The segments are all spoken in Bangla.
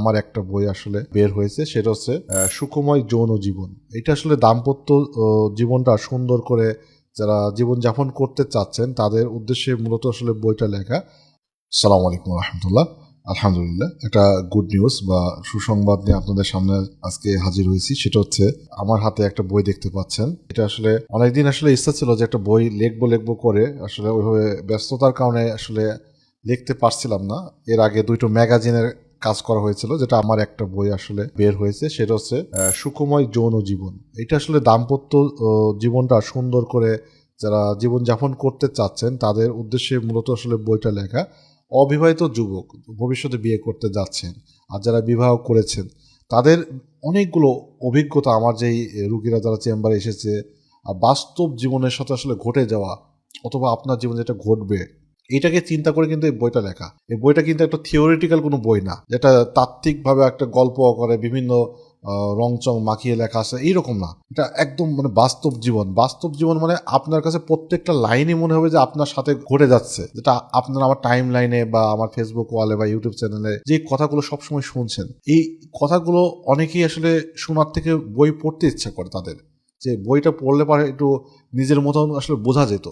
আমার একটা বই আসলে বের হয়েছে, সেটা হচ্ছে সুখময় যৌন জীবন। এটা আসলে দাম্পত্য জীবনটা সুন্দর করে যারা জীবনযাপন করতে চাচ্ছেন, তাদের উদ্দেশ্যে মূলত আসলে বইটা লেখা। সালাম আলাইকুম রহমতুল্লাহ। আলহামদুলিল্লাহ। একটা গুড নিউজ বা সুসংবাদ নিয়ে আপনাদের সামনে আজকে হাজির হয়েছি, সেটা হচ্ছে, আমার হাতে একটা বই দেখতে পাচ্ছেন। এটা আসলে অনেকদিন আসলে ইচ্ছা ছিল যে একটা বই লিখব লিখব করে আসলে ওইভাবে ব্যস্ততার কারণে আসলে লিখতে পারছিলাম না। এর আগে দুটো ম্যাগাজিনের কাজ করা হয়েছিল যেটা আমার একটা বই আসলে বের হয়েছে সেটা হচ্ছে আহ, সুখময় যৌন জীবন। এটা আসলে দাম্পত্য জীবনটা সুন্দর করে যারা জীবনযাপন করতে চাচ্ছেন তাদের উদ্দেশ্যে মূলত আসলে বইটা লেখা অবিবাহিত যুবক ভবিষ্যতে বিয়ে করতে যাচ্ছেন আর যারা বিবাহ করেছেন তাদের অনেকগুলো অভিজ্ঞতা আমার যেই রুগীরা যারা চেম্বারে এসেছে বাস্তব জীবনের সাথে আসলে ঘটে যাওয়া অথবা আপনার জীবনে যেটা ঘটবে এটাকে চিন্তা করে কিন্তু এই বইটা লেখা। এই বইটা কিন্তু একটা থিওরিটিক্যাল কোনো বই না, যেটা তাত্ত্বিকভাবে একটা গল্প করে বিভিন্ন রংচং মাখিয়ে লেখা আছে, এইরকম না। এটা একদম মানে বাস্তব জীবন। বাস্তব জীবন মানে আপনার কাছে প্রত্যেকটা লাইনই মনে হবে যে আপনার সাথে ঘটে যাচ্ছে। যেটা আপনার আমার টাইম লাইনে বা আমার ফেসবুক ওয়ালে বা ইউটিউব চ্যানেলে যে কথাগুলো সবসময় শুনছেন, এই কথাগুলো অনেকেই আসলে শোনার থেকে বই পড়তে ইচ্ছা করে তাদের। যে বইটা পড়লে পরে একটু নিজের মতন আসলে বোঝা যেত।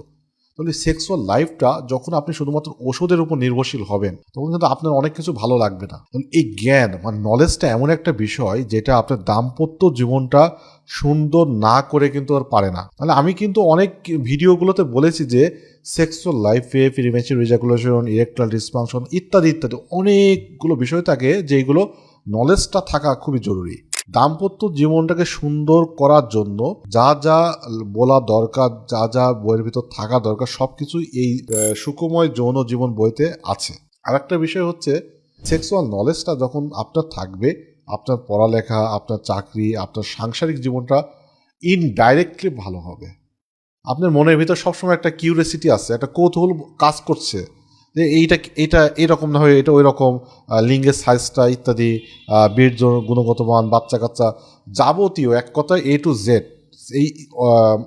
তাহলে সেক্সুয়াল লাইফটা যখন আপনি শুধুমাত্র ওষুধের উপর নির্ভরশীল হবেন, তখন কিন্তু আপনার অনেক কিছু ভালো লাগবে না। এই জ্ঞান মানে নলেজটা এমন একটা বিষয় যেটা আপনার দাম্পত্য জীবনটা সুন্দর না করে কিন্তু আর পারে না। তাহলে আমি কিন্তু অনেক ভিডিওগুলোতে বলেছি যে সেক্সুয়াল লাইফে প্রিমেচুর রিজাকুলেশন ইলেকট্রাল ডিসফাংশন ইত্যাদি ইত্যাদি অনেকগুলো বিষয় থাকে যেগুলো নলেজটা থাকা খুবই জরুরি। দাম্পত্য জীবনটাকে সুন্দর করার জন্য যা যা বলা দরকার যা যা বইয়ের ভিতর থাকা দরকার সবকিছুই এই আহ, সুখময় যৌন জীবন বইতে আছে। আর একটা বিষয় হচ্ছে সেক্সুয়াল নলেজটা যখন আপনার থাকবে আপনার পড়ালেখা আপনার চাকরি আপনার সাংসারিক জীবনটা ইনডাইরেক্টলি ভালো হবে। আপনার মনের ভিতর সবসময় একটা কিউরিয়াসিটি আছে একটা কৌতূহল কাজ করছে। যে এইটা এইটা এরকম না হয় এটা ওই রকম লিঙ্গের সাইজটা ইত্যাদি বীর্য গুণগত মান বাচ্চা কাচ্চা যাবতীয় এক কথায় এ টু জেড এই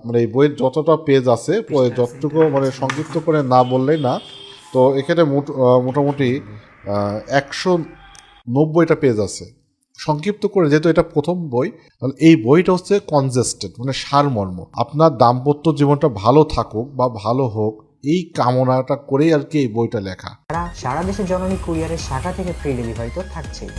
মানে এই বইয়ের যতটা পেজ আছে যতটুকু মানে সংক্ষিপ্ত করে না বললেই না তো এখানে মোট- মোটামুটি একশো নব্বইটা পেজ আছে। সংক্ষিপ্ত করে যেহেতু এটা প্রথম বই তাহলে এই বইটা হচ্ছে কনজেস্টেড মানে সারমর্ম। আপনার দাম্পত্য জীবনটা ভালো থাকুক বা ভালো হোক এই কামনাটা করেই আর কি এই বইটা লেখা। সারা দেশে জননী কুরিয়ারের শাখা থেকে ফ্রি ডেলিভারি তো থাকছেই।